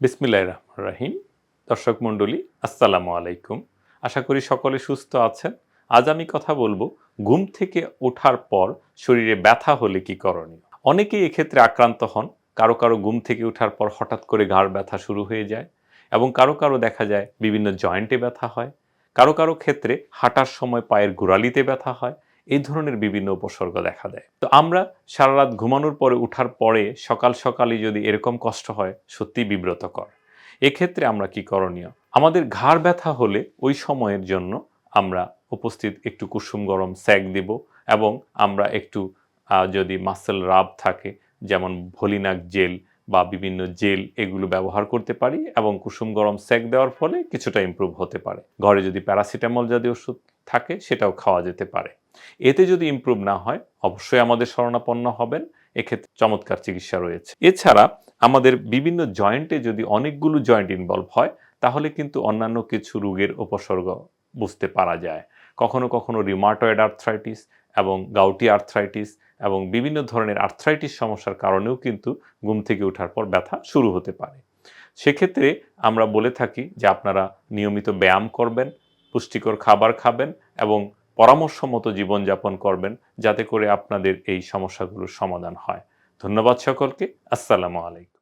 বিসমিল্লাহ রহমান রাহিম। দর্শক মণ্ডলী, আসসালামু আলাইকুম। আশা করি সকলে সুস্থ আছেন। আজ আমি কথা বলব ঘুম থেকে ওঠার পর শরীরে ব্যথা হলে কি করণীয়? অনেকেই এক্ষেত্রে আক্রান্ত হন। কারও কারও ঘুম থেকে ওঠার পর হঠাৎ করে ঘাড় ব্যথা শুরু হয়ে যায় এবং কারও কারও দেখা যায় বিভিন্ন জয়েন্টে ব্যথা হয়। কারও কারও ক্ষেত্রে হাঁটার সময় পায়ের গোড়ালিতে ব্যথা হয়। এই ধরনের বিভিন্ন উপসর্গ দেখা দেয়। তো আমরা সারা রাত ঘুমানোর পরে উঠার পরে সকাল সকালে যদি এরকম কষ্ট হয়, সত্যি বিব্রতকর। এক্ষেত্রে আমরা কি করণীয়? আমাদের ঘাড় ব্যথা হলে ওই সময়ের জন্য আমরা উপস্থিত একটু কুসুম গরম স্যাক দিব এবং আমরা একটু যদি মাসেল রাব থাকে, যেমন ভলিনাক জেল বা বিভিন্ন জেল এগুলো ব্যবহার করতে পারি এবং কুসুম গরম স্যাক দেওয়ার ফলে কিছুটা ইমপ্রুভ হতে পারে। ঘরে যদি প্যারাসিটামল জাতীয় ওষুধ থাকে, সেটাও খাওয়া যেতে পারে। এতে যদি ইমপ্রুভ না হয়, অবশ্যই আমাদের শরণাপন্ন হবেন। এক্ষেত্রে চমৎকার চিকিৎসা রয়েছে। এছাড়া আমাদের বিভিন্ন জয়েন্টে যদি অনেকগুলো জয়েন্ট ইনভলভ হয়, তাহলে কিন্তু অন্যান্য কিছু রোগের উপসর্গ বুঝতে পারা যায়। কখনো কখনো রিমাটয়েড আর্থ্রাইটিস এবং গাউটি আর্থ্রাইটিস এবং বিভিন্ন ধরনের আর্থ্রাইটিস সমস্যার কারণেও কিন্তু ঘুম থেকে ওঠার পর ব্যথা শুরু হতে পারে। সেক্ষেত্রে আমরা বলে থাকি যে আপনারা নিয়মিত ব্যায়াম করবেন, পুষ্টিকর খাবার খাবেন এবং পরামর্শ মতো জীবনযাপন করবেন যাতে করে আপনাদের এই সমস্যাগুলোর সমাধান হয়। ধন্যবাদ সকলকে। আসসালামু আলাইকুম।